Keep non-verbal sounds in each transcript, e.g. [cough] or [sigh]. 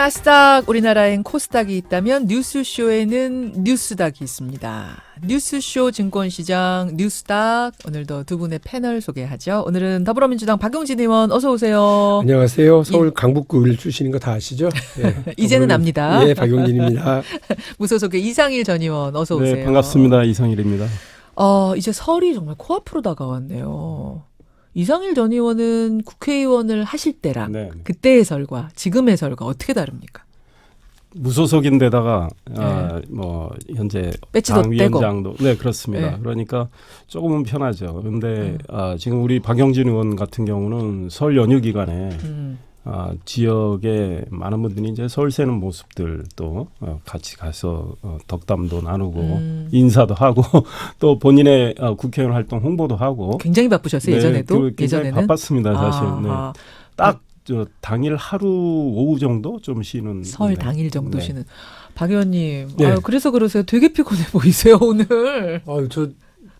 나스닥, 우리나라엔 코스닥이 있다면 뉴스쇼에는 뉴스닥이 있습니다. 뉴스쇼 증권시장 뉴스닥 오늘도 두 분의 패널 소개하죠. 오늘은 더불어민주당 박용진 의원 어서 오세요. 안녕하세요. 서울 강북구 일 출신인 거 다 아시죠? 예, [laughs] 이제는 압니다. 예, 박용진입니다. [laughs] 무소속의 이상일 전 의원 어서 오세요. 네, 반갑습니다. 이상일입니다. 어, 이제 설이 정말 코앞으로 다가왔네요. 이상일 전 의원은 국회의원을 하실 때랑 네. 그때의 설과 지금의 설과 어떻게 다릅니까? 무소속인데다가 아, 뭐 현재 네. 배지도 당 떼고. 위원장도 네 그렇습니다. 네. 그러니까 조금은 편하죠. 그런데 음. 아, 지금 우리 박영진 의원 같은 경우는 설 연휴 기간에 음. 아, 지역에 많은 분들이 이제 서울 새는 모습들도 어, 같이 가서 어, 덕담도 나누고 음. 인사도 하고 [laughs] 또 본인의 어, 국회의원 활동 홍보도 하고 굉장히 바쁘셨어요 네, 예전에도 그 굉장히 예전에는 바빴습니다 사실. 네. 아하. 딱저 당일 하루 오후 정도 좀 쉬는 설 네. 당일 정도 네. 쉬는 박 의원님 네. 아유, 그래서 그러세요 되게 피곤해 보이세요 [laughs] 오늘 아유, 저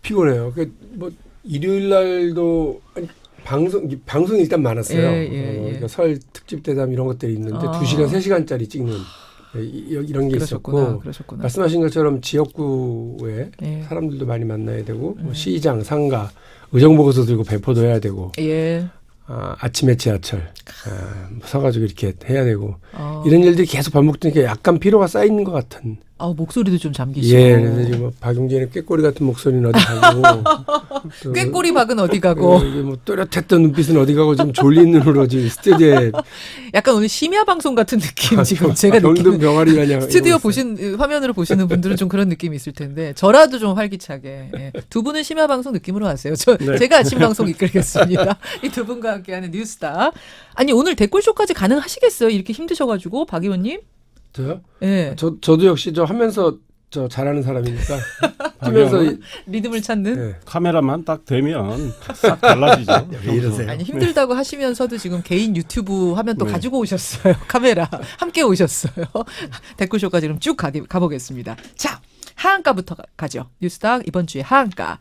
피곤해요. 그뭐 일요일 날도 아니, 방송 방송 이 일단 많았어요. 예, 예, 어, 예. 그러니까 설 특집 대담 이런 것들이 있는데 아. 두 시간 세 시간짜리 찍는 예, 이- 이런 게 그러셨구나 있었고 그러셨구나 말씀하신 것처럼 지역구에 예. 사람들도 많이 만나야 되고 뭐 음. 시장, 상가, 의정 보고서 들고 배포도 해야 되고 예. 아, 아침에 지하철 아, 서가지고 이렇게 해야 되고 어. 이런 일들이 계속 반복되니까 약간 피로가 쌓이는 것 같은. 아우 목소리도 좀 잠기시고 예, 그래서 지금 뭐 박용진의 꾀꼬리 같은 목소리는 어디 가고 [laughs] 또 꾀꼬리 박은 어디 가고 그, 이게 뭐 또렷했던 눈빛은 어디 가고 지금 졸린 눈으로 지금 스튜디오에 [laughs] 약간 오늘 심야 방송 같은 느낌 아, 지금 제가 느끼는 병아리 마냥 [laughs] 스튜디오. 보신 화면으로 보시는 분들은 좀 그런 느낌이 있을 텐데 저라도 좀 활기차게 예. 두 분은 심야 방송 느낌으로 하세요. 저 네. 제가 아침 방송 이끌겠습니다. 이 두 분과 함께하는 뉴스타. 아니 오늘 댓글 쇼까지 가능하시겠어요? 이렇게 힘드셔가지고 박 의원님? 저요? 예. 저 저도 역시 저 하면서 저 잘하는 사람이니까 [laughs] 하면서 리듬을 찾는. 예. 카메라만 딱 되면 싹 달라지죠. [laughs] 왜 이러세요? 아니 힘들다고 하시면서도 지금 개인 유튜브 화면 또 네. 가지고 오셨어요. [laughs] 카메라 함께 오셨어요. 댓글쇼까지 그럼 쭉 가, 가보겠습니다. 자 하한가부터 가- 가죠. 뉴스닥 이번 주에 하한가.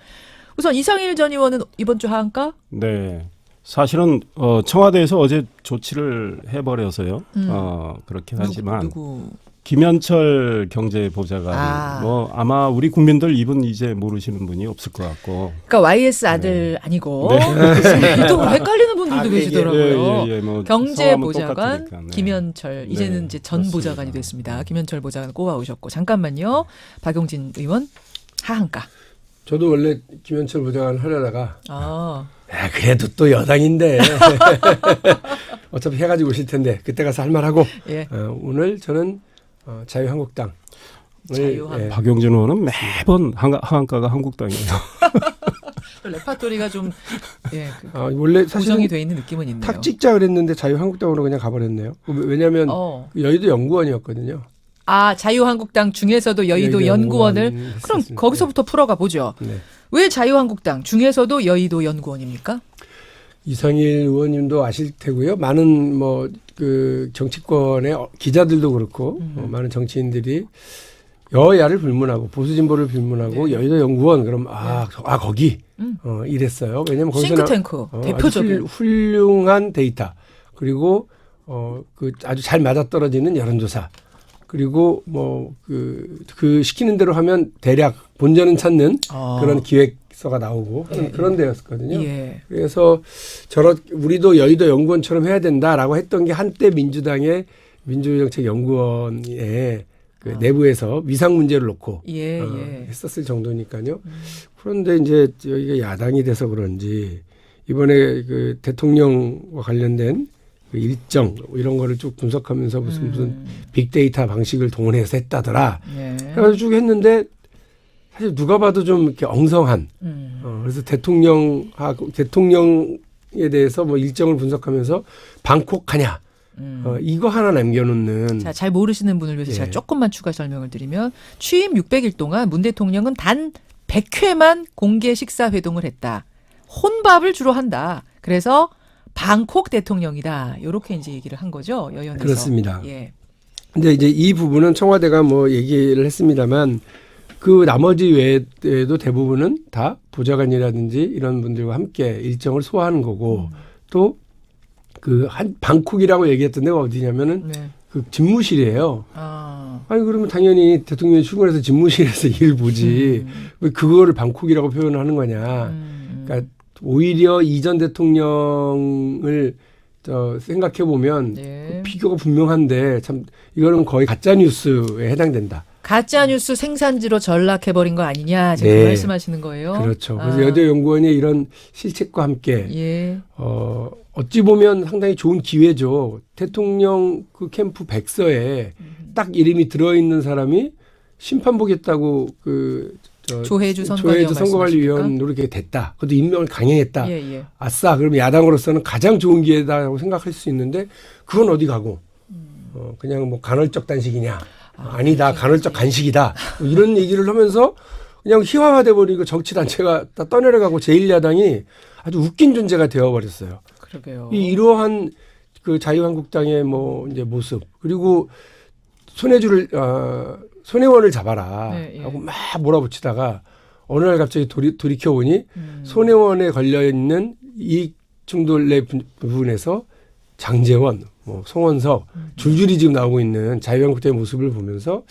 우선 이상일 전 의원은 이번 주 하한가? 네. 사실은 어, 청와대에서 어제 조치를 해버려서요. 음. 어, 그렇긴 하지만 누구, 누구? 김현철 경제보좌관 아. 뭐 아마 우리 국민들 이분 이제 모르시는 분이 없을 것 같고. 그러니까 YS 아들 아니고 네. 또 [laughs] 헷갈리는 분들도 아, 그 계시더라고요. 예, 예, 뭐 성함은 경제보좌관 네. 김현철 이제는 네, 이제 전 그렇습니다. 보좌관이 됐습니다. 김현철 보좌관 꼽아오셨고 잠깐만요. 박용진 의원 하한가. 저도 원래 김현철 부장관 하려다가 아 아, 그래도 또 여당인데 [laughs] 어차피 해가지고 오실 텐데 그때 가서 할 말하고 예. 어, 오늘 저는 어, 자유한국당 자유한국당. 박용진 의원은 매번 한, 하한가가 한국당이에요. [laughs] 레파토리가 좀 예, 그 아, 원래 사실 고정이 돼 있는 느낌은 있네요. 탁 찍자 그랬는데 자유한국당으로 그냥 가버렸네요. 왜냐하면 어. 여의도 연구원이었거든요. 아 자유한국당 중에서도 여의도 연구원을 그럼. 거기서부터 풀어가 보죠. 네. 네. 왜 자유한국당 중에서도 여의도 연구원입니까? 이상일 의원님도 아실 테고요. 많은 뭐 그 정치권의 어, 기자들도 그렇고 음. 어, 많은 정치인들이 여야를 불문하고 보수 진보를 불문하고 네. 여의도 연구원 그럼 아, 저- 아 거기 음. 어, 이랬어요. 왜냐면 거기서 나- 싱크탱크 어, 대표적인 훌- 훌륭한 데이터 그리고 어그 아주 잘 맞아떨어지는 여론조사 그리고 뭐그그 시키는 대로 하면 대략 본전은 찾는 어. 그런 기획서가 나오고 예, 그런 데였거든요. 예. 그래서 저런 우리도 여의도 연구원처럼 해야 된다라고 했던 게 한때 민주당의 민주정책연구원의 그 아. 내부에서 위상 문제를 놓고 예, 어, 예. 했었을 정도니까요. 음. 그런데 이제 여기가 야당이 돼서 그런지 이번에 그 대통령과 관련된 그 일정 이런 거를 쭉 분석하면서 무슨 무슨 음. 빅데이터 방식을 동원해서 했다더라. 예. 그래가지고 쭉 했는데 사실 누가 봐도 좀 이렇게 엉성한. 음. 어, 그래서 대통령하고 대통령에 대해서 뭐 일정을 분석하면서 방콕 가냐. 음. 어, 이거 하나 남겨놓는. 자, 잘 모르시는 분을 위해서 예. 제가 조금만 추가 설명을 드리면 취임 600일 동안 문 대통령은 단 100회만 공개 식사 회동을 했다. 혼밥을 주로 한다. 그래서 방콕 대통령이다. 요렇게 이제 얘기를 한 거죠. 여연에서. 그렇습니다. 예. 근데 이제 이 부분은 청와대가 뭐 얘기를 했습니다만 그 나머지 외에도 대부분은 다 보좌관이라든지 이런 분들과 함께 일정을 소화하는 거고 음. 또그 한 방콕이라고 얘기했던 데가 어디냐면은 네. 그 집무실이에요. 아. 아니 그러면 당연히 대통령이 출근해서 집무실에서 [laughs] 일 보지 음. 왜 그거를 방콕이라고 표현하는 거냐. 음. 그러니까 오히려 이전 대통령을 저 생각해 보면 네. 비교가 분명한데 참 이거는 거의 가짜 뉴스에 해당된다. 가짜 뉴스 생산지로 전락해 버린 거 아니냐 지금 네. 말씀하시는 거예요. 그렇죠. 그래서 아. 여대 연구원이 이런 실책과 함께 예. 어 어찌 보면 상당히 좋은 기회죠. 대통령 그 캠프 백서에 음. 딱 이름이 들어 있는 사람이 심판 보겠다고 그 저, 조혜주 선관위원 조혜주 선거관리위원으로 이렇게 됐다. 그것도 임명을 강행했다. 예, 예. 아싸. 그럼 야당으로서는 가장 좋은 기회다라고 생각할 수 있는데 그건 어디 가고 어, 그냥 뭐 간헐적 단식이냐. 아, 니다 간헐적 간식이다. 뭐 이런 얘기를 하면서 그냥 희화화돼 버리고 정치 단체가 다 떠내려가고 제1야당이 아주 웃긴 존재가 되어 버렸어요. 그러게요. 이 이러한 그 자유한국당의 뭐 이제 모습 그리고 손해주를 어, 손해원을 잡아라 네, 예. 하고 막 몰아붙이다가 어느 날 갑자기 돌이, 돌이켜 보니 음. 손해원에 걸려 있는 이익 충돌의 부- 부분에서 장재원, 뭐 송원석 음. 줄줄이 지금 나오고 있는 자유한국당의 모습을 보면서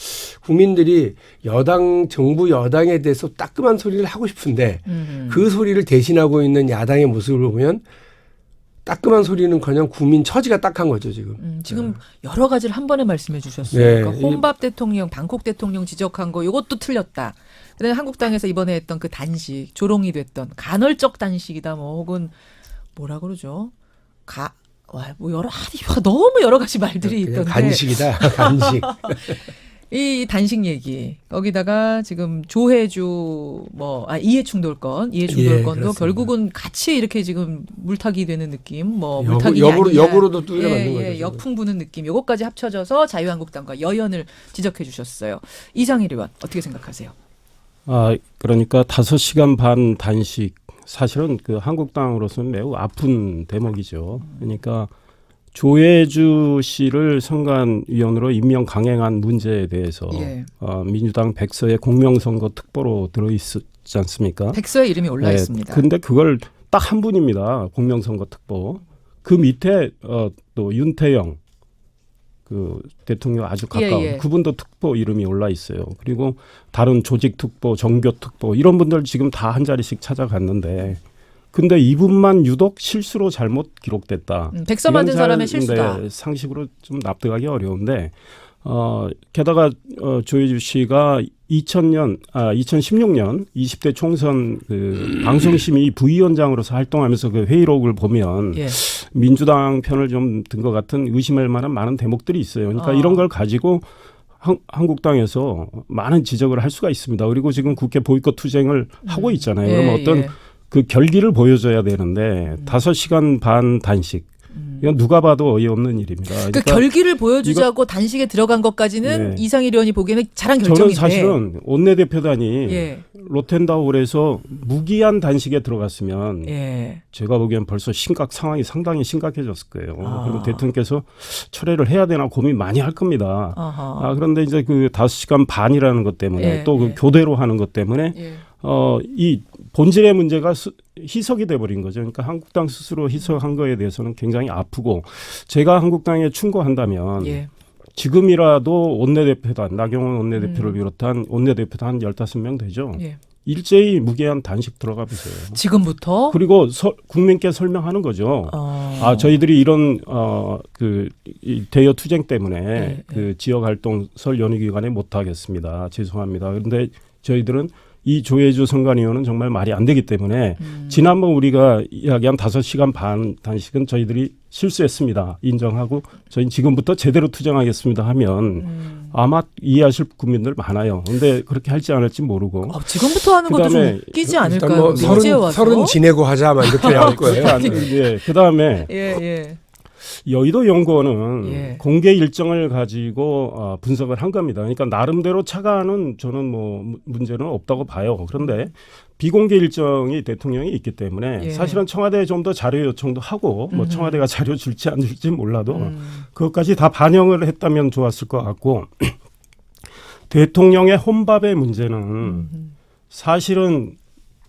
국민들이 여당 정부 여당에 대해서 따끔한 소리를 하고 싶은데 음. 그 소리를 대신하고 있는 야당의 모습을 보면 따끔한 소리는커녕 국민 처지가 딱한 거죠 지금. 음, 지금 여러 가지를 한 번에 말씀해 주셨어요. 네. 그러니까 혼밥 대통령, 방콕 대통령 지적한 거 이것도 틀렸다. 그다음에 한국당에서 이번에 했던 그 단식, 조롱이 됐던 간헐적 단식이다 뭐 혹은 뭐라 그러죠? 가 와, 뭐 여러 아, 너무 여러 가지 말들이 그냥 있던데 간식이다 [laughs] 간식. [laughs] 이 단식 얘기 거기다가 지금 조혜주 뭐아 이해 충 돌건 이해 예, 충돌건도 그렇습니다. 결국은 같이 이렇게 지금 물타기 되는 느낌 뭐 역으- 물타기 역으로- 역으로도 뚫려 맞는 예, 거죠, 예. 역풍 부는 느낌 요것까지 합쳐져서 자유한국당과 여연을 지적해 주셨어요 이상일 의원 어떻게 생각하세요? 아 그러니까 다섯 시간 반 단식 사실은 그 한국당으로서는 매우 아픈 대목이죠. 그러니까 조혜주 씨를 선관위원으로 임명 강행한 문제에 대해서 예. 어, 민주당 백서에 공명선거 특보로 들어있지 않습니까? 백서에 이름이 올라 네, 있습니다. 근데 그걸 딱 한 분입니다. 공명선거 특보. 그 밑에 어, 또 윤태영 그 대통령 아주 가까운 예, 예. 그분도 특보 이름이 올라 있어요. 그리고 다른 조직 특보, 정교 특보 이런 분들 지금 다 한 자리씩 찾아갔는데 근데 이분만 유독 실수로 잘못 기록됐다. 음, 백서 잘, 사람의 실수다. 네, 상식으로 좀 납득하기 어려운데 어 게다가 어 조혜주 씨가 2000년 아 2016년 20대 총선 그 방송심의 부위원장으로서 활동하면서 그 회의록을 보면 예. 민주당 편을 좀 든 것 같은 의심할 만한 많은 대목들이 있어요. 그러니까 아. 이런 걸 가지고 한, 한국당에서 많은 지적을 할 수가 있습니다. 그리고 지금 국회 보이콧 투쟁을 하고 있잖아요. 예, 그러면 어떤 예. 그 결기를 보여줘야 되는데 다섯 시간 반 단식 음. 이건 누가 봐도 어이없는 일입니다. 그 그러니까 결기를 보여주자고 단식에 들어간 것까지는 네. 이상일 의원이 보기에는 잘한 저는 결정인데. 사실은 원내대표단이 예, 로텐다홀에서 무기한 단식에 들어갔으면 예. 제가 보기엔 벌써 심각 상황이 상당히 심각해졌을 거예요. 아. 그러면 대통령께서 철회를 해야 되나 고민 많이 할 겁니다. 아하. 아 그런데 이제 그 다섯 시간 반이라는 것 때문에 예, 또그 예. 교대로 하는 것 때문에 예. 어이 본질의 문제가 수, 희석이 돼 버린 거죠. 그러니까 한국당 스스로 희석한 거에 대해서는 굉장히 아프고 제가 한국당에 충고한다면 예. 지금이라도 원내대표단 나경원 원내대표를 음. 비롯한 원내대표단 15명 되죠. 예. 일제히 무기한 단식 들어가 보세요. 지금부터 그리고 서, 국민께 설명하는 거죠. 어. 아 저희들이 이런 어그 대여 투쟁 때문에 네, 그 지역 활동 설 연휴 기간에 못 하겠습니다. 죄송합니다. 그런데 저희들은 이 조혜주 선관위원은 정말 말이 안 되기 때문에 음. 지난번 우리가 이야기한 다섯 시간 반 단식은 저희들이 실수했습니다. 인정하고 저희는 지금부터 제대로 투쟁하겠습니다 하면 음. 아마 이해하실 국민들 많아요. 근데 그렇게 할지 안 할지 모르고 어, 지금부터 하는 것도 좀 그다음에 끼지 일단 않을까요? 뭐 일제에 서른 와서. 서른 지내고 하자 막 이렇게 나올 [laughs] 거예요. 예, 그다음에 예, 예. 여의도 연구원은 예. 공개 일정을 가지고 어, 분석을 한 겁니다. 그러니까 나름대로 차가는 저는 뭐 무- 문제는 없다고 봐요. 그런데 비공개 일정이 대통령이 있기 때문에 예. 사실은 청와대에 좀 더 자료 요청도 하고 뭐 음흠. 청와대가 자료 줄지 안 줄지 몰라도 음. 그것까지 다 반영을 했다면 좋았을 것 같고 [clears throat] 대통령의 혼밥의 문제는 음. 사실은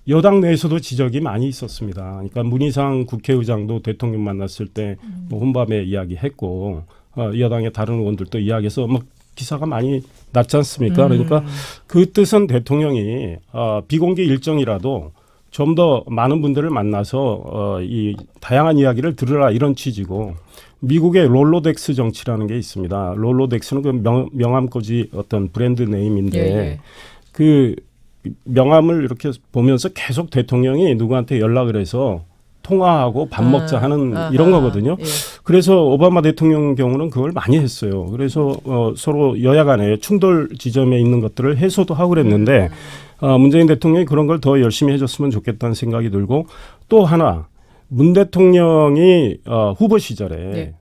여당 내에서도 지적이 많이 있었습니다. 그러니까 문희상 국회의장도 대통령 만났을 때 뭐 혼밥에 이야기했고 어, 여당의 다른 의원들도 이야기해서 뭐 기사가 많이 났지 않습니까? 음. 그러니까 그 뜻은 대통령이 어, 비공개 일정이라도 좀 더 많은 분들을 만나서 어, 이 다양한 이야기를 들으라 이런 취지고 미국의 롤로덱스 정치라는 게 있습니다. 롤로덱스는 그 명, 명함꽂이 어떤 브랜드 네임인데 예, 예. 그 명함을 이렇게 보면서 계속 대통령이 누구한테 연락을 해서 통화하고 밥 먹자 아, 하는 아하. 이런 거거든요. 예. 그래서 오바마 대통령 경우는 그걸 많이 했어요. 그래서 어, 서로 여야 간에 충돌 지점에 있는 것들을 해소도 하고 그랬는데 어, 문재인 대통령이 그런 걸 더 열심히 해줬으면 좋겠다는 생각이 들고 또 하나 문 대통령이 어, 후보 시절에 네.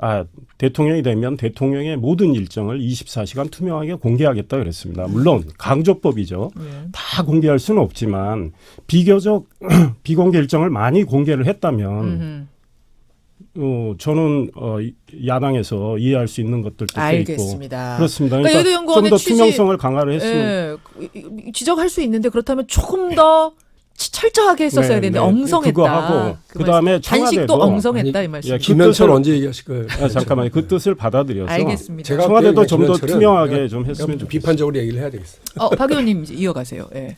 아 대통령이 되면 대통령의 모든 일정을 24시간 투명하게 공개하겠다 그랬습니다. 물론 강조법이죠. 예. 다 공개할 수는 없지만 비교적 [clears throat] 비공개 일정을 많이 공개를 했다면 음흠. 어, 저는 어, 이- 야당에서 이해할 수 있는 것들도 꽤 있고 알겠습니다. 그렇습니다. 그러니까 그러니까 여의도 연구원의 좀더 취지- 투명성을 강화를 했으면 예, 지적할 수 있는데 그렇다면 조금 더 치- 철저하게 했었어야 네, 되는데 네. 엉성했다. 그거 하고 그 그다음에 말씀. 단식도 엉성했다 이 말씀. 예, 이 김현철 뜻을- 언제 얘기하실 거예요? 아, 잠깐만요. 그 뜻을 받아들여서 알겠습니다. 제가 청와대도 그냥 좀더 김현철은 투명하게 좀 했으면 좀 좋겠어요. 비판적으로 얘기를 해야 되겠어. 어, 박 의원님 이제 이어가세요. 예.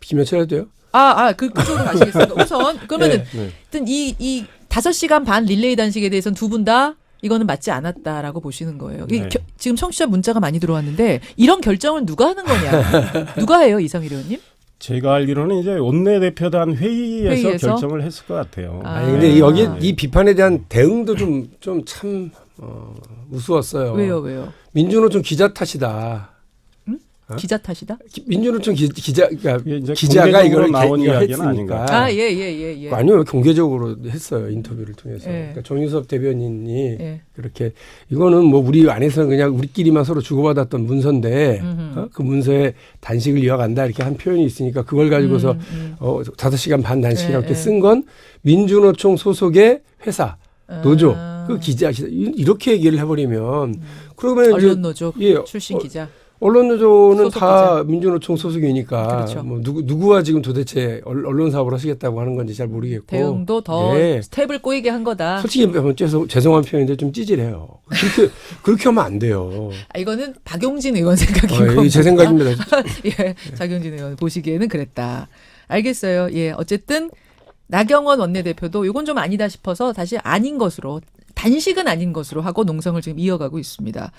김현철 해도 돼요? 아, 아, 그, 그쪽으로 가시겠습니까? 우선, 그러면은, 네. 네. 하여튼 이, 이 다섯 시간 반 릴레이 단식에 대해서는 두 분 다 이거는 맞지 않았다라고 보시는 거예요. 이 네. 겨- 지금 청취자 문자가 많이 들어왔는데, 이런 결정을 누가 하는 거냐? [laughs] 누가 해요, 이상일 의원님? 제가 알기로는 이제 원내대표단 회의에서, 회의에서? 결정을 했을 것 같아요. 아. 아니 근데 네. 여기 네. 이 비판에 대한 대응도 좀 좀 참 어, 우스웠어요. 왜요, 왜요? 민주노총 기자 탓이다. 어? 기자 탓이다? 기- 민주노총 기, 기자 그러니까 기자가 이걸 나온 이야기는. 아닌가요? 아, 예, 예, 예, 예. 아니요 공개적으로 했어요 인터뷰를 통해서. 예. 그러니까 정유섭 대변인이 예. 그렇게 이거는 뭐 우리 안에서 그냥 우리끼리만 서로 주고받았던 문서인데. 어? 그 문서에 단식을 이어간다 이렇게 한 표현이 있으니까 그걸 가지고서 음, 음. 어 다섯 시간 반 단식 예, 이렇게 예. 쓴건 민주노총 소속의 회사 노조 아. 그 기자 이- 이렇게 얘기를 해버리면 그러면 이제 언론 노조 예, 출신 어, 기자. 언론 노조는 소속 다 민주노총 소속이니까 그렇죠. 뭐 누구 누구와 지금 도대체 언- 언론 사업을 하시겠다고 하는 건지 잘 모르겠고 대응도 더 예. 스텝을 꼬이게 한 거다. 솔직히 말하면 죄송, 죄송한 표현인데 좀 찌질해요. 그렇게 그렇게 하면 안 돼요. 아, 이거는 박용진 의원 생각인 어, 겁니다. 이게 제 생각입니다. [laughs] 예, 박용진 의원 보시기에는 그랬다. 알겠어요. 예, 어쨌든 나경원 원내대표도 이건 좀 아니다 싶어서 다시 아닌 것으로 단식은 아닌 것으로 하고 농성을 지금 이어가고 있습니다.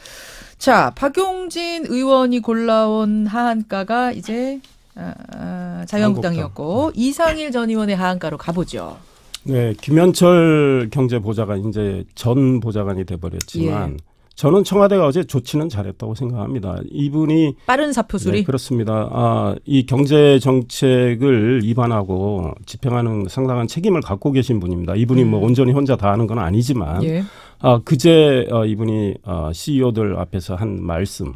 자, 박용진 의원이 골라온 하한가가 이제 아, 아, 자유한국당이었고 이상일 전 의원의 하한가로 가보죠. 네, 김현철 경제보좌관 이제 전 보좌관이 돼버렸지만 예. 저는 청와대가 어제 조치는 잘했다고 생각합니다. 이분이 빠른 사표 수리. 네, 그렇습니다. 아, 이 경제 정책을 입안하고 집행하는 상당한 책임을 갖고 계신 분입니다. 이분이 뭐 음. 온전히 혼자 다 하는 건 아니지만 예. 아, 그제 어, 이분이 어, CEO들 앞에서 한 말씀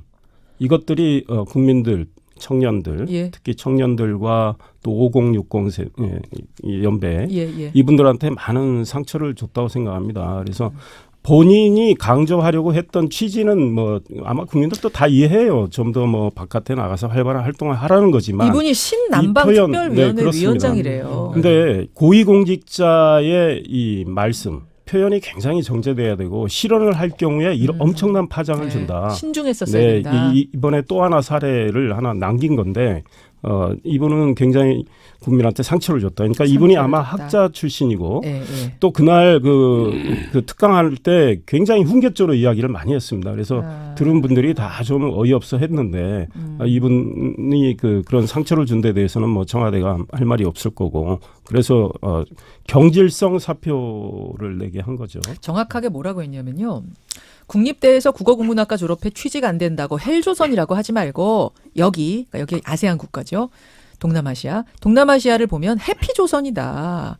이것들이 어, 국민들 청년들 예. 특히 청년들과 또 5060 세, 예, 이 연배 예, 예. 이분들한테 많은 상처를 줬다고 생각합니다. 그래서 본인이 강조하려고 했던 취지는 뭐 아마 국민들도 다 이해해요. 좀 더 뭐 바깥에 나가서 활발한 활동을 하라는 거지만 이분이 신남방 특별위원회 네. 위원장이래요. 근데 고위공직자의 이 말씀 표현이 굉장히 정제돼야 되고 실언을 할 경우에 이런 음. 엄청난 파장을 네, 준다. 신중했었어야 네, 된다. 이, 이번에 또 하나 사례를 하나 남긴 건데 어 이분은 굉장히 국민한테 상처를 줬다. 그러니까 이분이 상처를 아마 줬다. 학자 출신이고 예, 예. 또 그날 그, 그 특강할 때 굉장히 훈계적으로 이야기를 많이 했습니다. 그래서 아. 들은 분들이 다 좀 어이없어 했는데 음. 아, 이분이 그 그런 상처를 준 데 대해서는 뭐 청와대가 할 말이 없을 거고 그래서 어 경질성 사표를 내게 한 거죠. 정확하게 뭐라고 했냐면요. 국립대에서 국어국문학과 졸업해 취직 안 된다고 헬조선이라고 하지 말고 여기 그러니까 여기 아세안 국가죠. 동남아시아. 동남아시아를 보면 해피조선이다.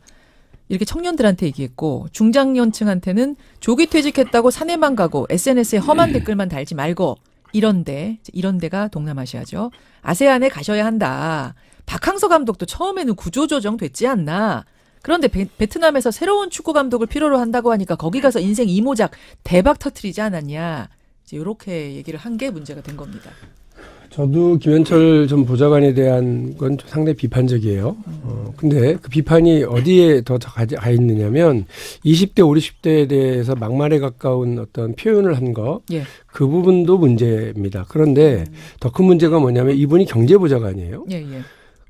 이렇게 청년들한테 얘기했고 중장년층한테는 조기 퇴직했다고 사내만 가고 SNS에 험한 댓글만 달지 말고 이런데 이런데가 동남아시아죠. 아세안에 가셔야 한다. 박항서 감독도 처음에는 구조조정 됐지 않나. 그런데 베, 베트남에서 새로운 축구 감독을 필요로 한다고 하니까 거기 가서 인생 이모작 대박 터트리지 않았냐. 이제 이렇게 얘기를 한 게 문제가 된 겁니다. 저도 김현철 전 보좌관에 대한 건좀 상당히 비판적이에요. 어, 근데 그 비판이 어디에 더 가, 가 있느냐면 20대, 50대에 대해서 막말에 가까운 어떤 표현을 한 거, 예. 그 부분도 문제입니다. 그런데 더큰 문제가 뭐냐면 이분이 경제보좌관이에요. 예, 예.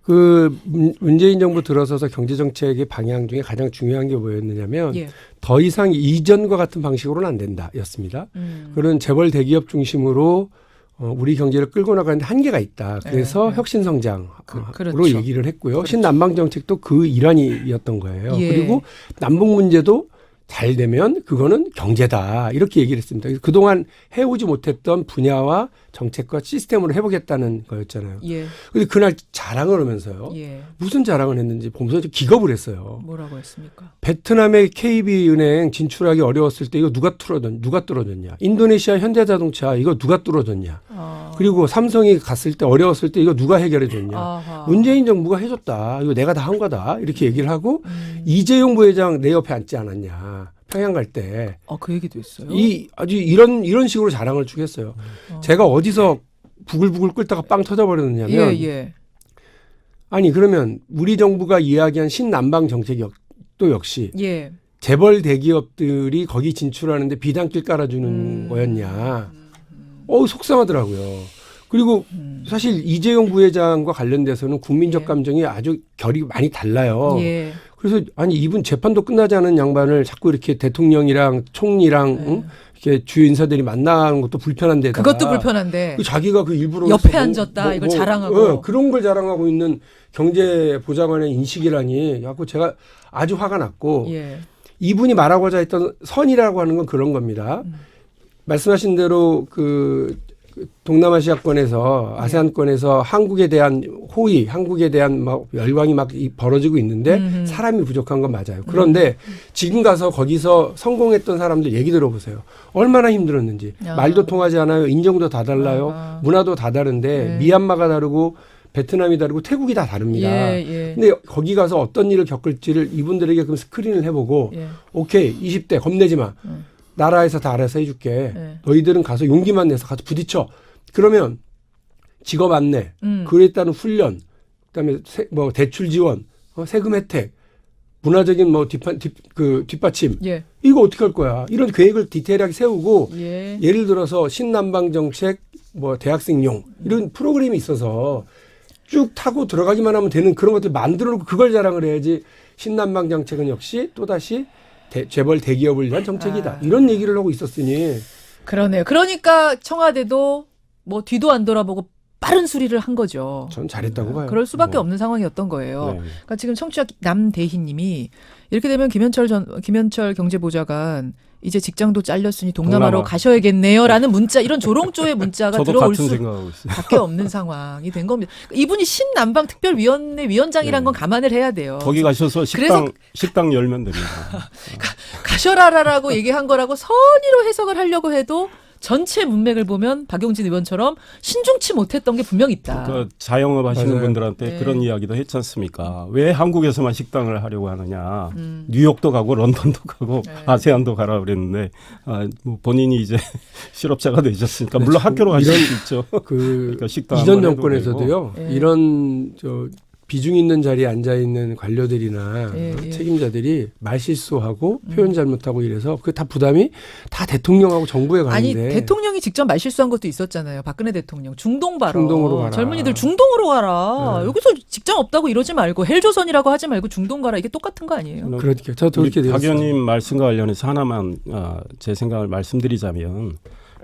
그 문- 문재인 정부 들어서서 경제 정책의 방향 중에 가장 중요한 게 뭐였느냐면 예. 더 이상 이전과 같은 방식으로는 안 된다 였습니다. 음. 그런 재벌 대기업 중심으로 어, 우리 경제를 끌고 나가는데 한계가 있다. 그래서 네, 네. 혁신 성장으로 그- 그렇죠. 얘기를 했고요. 신남방 정책도 그 일환이었던 거예요. 예. 그리고 남북 문제도 잘 되면 그거는 경제다. 이렇게 얘기를 했습니다. 그동안 해오지 못했던 분야와 정책과 시스템으로 해보겠다는 거였잖아요. 예. 근데 그날 자랑을 하면서요. 예. 무슨 자랑을 했는지 보면서 좀 기겁을 했어요. 뭐라고 했습니까? 베트남의 KB은행 진출하기 어려웠을 때 이거 누가 뚫어줬 누가 뚫어줬냐? 인도네시아 현대자동차 이거 누가 뚫어줬냐? 아. 그리고 삼성이 갔을 때 어려웠을 때 이거 누가 해결해 줬냐? 아하. 문재인 정부가 해줬다. 이거 내가 다 한 거다. 이렇게 얘기를 하고 음. 이재용 부회장 내 옆에 앉지 않았냐? 평양 갈 때. 어, 그 얘기도 했어요. 이 아주 이런 이런 식으로 자랑을 쭉 했어요. 어. 제가 어디서 부글부글 끓다가 빵 터져 버렸느냐면 예, 예. 아니 그러면 우리 정부가 이야기한 신남방 정책이 역- 또 역시 예. 재벌 대기업들이 거기 진출하는데 비단길 깔아주는 음. 거였냐. 어우 속상하더라고요. 그리고 음. 사실 이재용 부회장과 관련돼서는 국민적 예. 감정이 아주 결이 많이 달라요. 예. 그래서 아니 이분 재판도 끝나지 않은 양반을 자꾸 이렇게 대통령이랑 총리랑 네. 응? 이렇게 주요 인사들이 만나는 것도 불편한데다가 그것도 불편한데. 그 자기가 그 일부러 옆에 뭐- 앉았다, 이걸 자랑하고. 어, 그런 걸 자랑하고 있는 경제 보좌관의 인식이라니 갖고 제가 아주 화가 났고 예. 이분이 말하고자 했던 선이라고 하는 건 그런 겁니다. 음. 말씀하신 대로 그 동남아시아권에서 아세안권에서 한국에 대한 호의, 한국에 대한 막 열광이 막 이- 벌어지고 있는데 음흠. 사람이 부족한 건 맞아요. 그런데 지금 가서 거기서 성공했던 사람들 얘기 들어보세요. 얼마나 힘들었는지 아. 말도 통하지 않아요. 인종도 다 달라요. 아하. 문화도 다 다른데 네. 미얀마가 다르고 베트남이 다르고 태국이 다 다릅니다. 예, 예. 근데 거기 가서 어떤 일을 겪을지를 이분들에게 그럼 스크린을 해보고 예. 오케이 20대 겁내지 마. 음. 나라에서 다 알아서 해줄게. 네. 너희들은 가서 용기만 내서 가서 부딪혀. 그러면 직업 안내, 음. 그에 따른 훈련, 그다음에 세, 뭐 대출 지원, 어, 세금 혜택, 문화적인 뭐 뒷판 뒷그 뒷받침 예. 이거 어떻게 할 거야? 이런 계획을 디테일하게 세우고 예. 예를 들어서 신남방 정책, 뭐 대학생용 이런 프로그램이 있어서 쭉 타고 들어가기만 하면 되는 그런 것들 만들어 놓고 그걸 자랑을 해야지 신남방 정책은 역시 또다시 대, 재벌 대기업을 위한 정책이다. 아. 이런 얘기를 하고 있었으니 그러네요. 그러니까 청와대도 뭐 뒤도 안 돌아보고 빠른 수리를 한 거죠. 전 잘했다고 봐요. 그럴 수밖에 네. 없는 상황이었던 거예요. 네. 그러니까 지금 청취자 남대희님이 이렇게 되면 김현철 전 김현철 경제보좌관 이제 직장도 잘렸으니 동남아로 동남아. 가셔야겠네요라는 문자 이런 조롱조의 문자가 들어올 같은 수 생각하고 있어요. 밖에 없는 상황이 된 겁니다. 이분이 신남방 특별위원회 위원장이란 네. 건 감안을 해야 돼요. 거기 가셔서 식당 그래서- 식당 열면 됩니다. [laughs] 가셔라라라고 얘기한 거라고 선의로 해석을 하려고 해도 전체 문맥을 보면 박용진 의원처럼 신중치 못했던 게 분명 있다. 그 자영업 하시는 맞아요. 분들한테 네. 그런 이야기도 했지 않습니까? 왜 한국에서만 식당을 하려고 하느냐? 음. 뉴욕도 가고 런던도 가고 네. 아세안도 가라 그랬는데 아, 뭐 본인이 이제 [laughs] 실업자가 되셨으니까 네, 물론 참 학교로 가실 수 있죠. 그 [laughs] 그러니까 식당 이전 한번 해도 정권에서도요. 예. 이런 저 비중 있는 자리에 앉아 있는 관료들이나 예, 어, 예. 책임자들이 말실수하고 음. 표현 잘못하고 이래서 그 다 부담이 다 대통령하고 정부에 아니 가는데 대통령이 직접 말실수한 것도 있었잖아요. 박근혜 대통령 중동 발언. 중동으로 가라. 젊은이들 중동으로 가라. 네. 여기서 직장 없다고 이러지 말고 헬조선이라고 하지 말고 중동 가라. 이게 똑같은 거 아니에요? 그렇게 저도 우리 그렇게 박 되었어요. 의원님 말씀과 관련해서 하나만 아, 제 생각을 말씀드리자면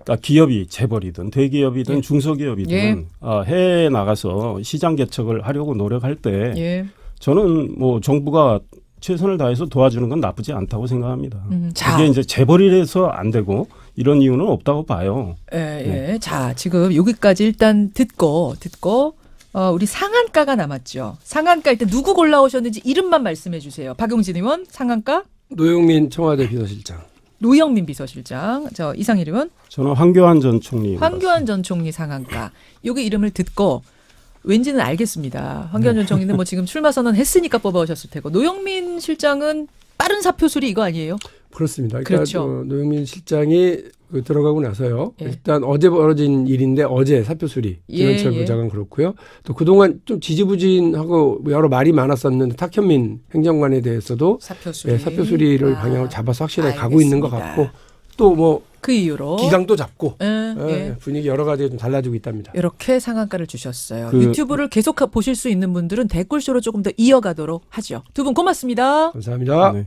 그러니까 기업이 재벌이든 대기업이든 예. 중소기업이든 예. 아, 해외에 나가서 시장 개척을 하려고 노력할 때 예. 저는 뭐 정부가 최선을 다해서 도와주는 건 나쁘지 않다고 생각합니다. 음, 자, 그게 이제 재벌이라서 안 되고 이런 이유는 없다고 봐요. 예, 예. 자, 지금 여기까지 일단 듣고 듣고 어, 우리 상한가가 남았죠. 상한가 일단 누구 골라오셨는지 이름만 말씀해 주세요. 박용진 의원 상한가, 노영민 청와대 비서실장. 노영민 비서실장, 저 이상일 의원, 저는 황교안 전 총리. 황교안 전 총리 상한가. 요게 이름을 듣고 왠지는 알겠습니다. 황교안 전 총리는 뭐 지금 출마 선언 했으니까 뽑아오셨을 테고 노영민 실장은 빠른 사표 수리 이거 아니에요? 그렇습니다. 그러니까 그렇죠. 어, 노영민 실장이 그 들어가고 나서요. 예. 일단 어제 벌어진 일인데 어제 사표 수리 예, 김현철 예. 부장은 그렇고요. 또 그동안 좀 지지부진하고 여러 말이 많았었는데 탁현민 행정관에 대해서도 사표 수리. 예, 사표 수리를 아, 방향을 잡아서 확실하게 가고 있는 것 알겠습니다. 같고 또 뭐 그 이후로 기강도 잡고 예, 예, 예. 분위기 여러 가지가 좀 달라지고 있답니다. 이렇게 상한가를 주셨어요. 그- 유튜브를 계속 하- 보실 수 있는 분들은 댓글쇼로 조금 더 이어가도록 하죠. 두 분 고맙습니다. 감사합니다. 네.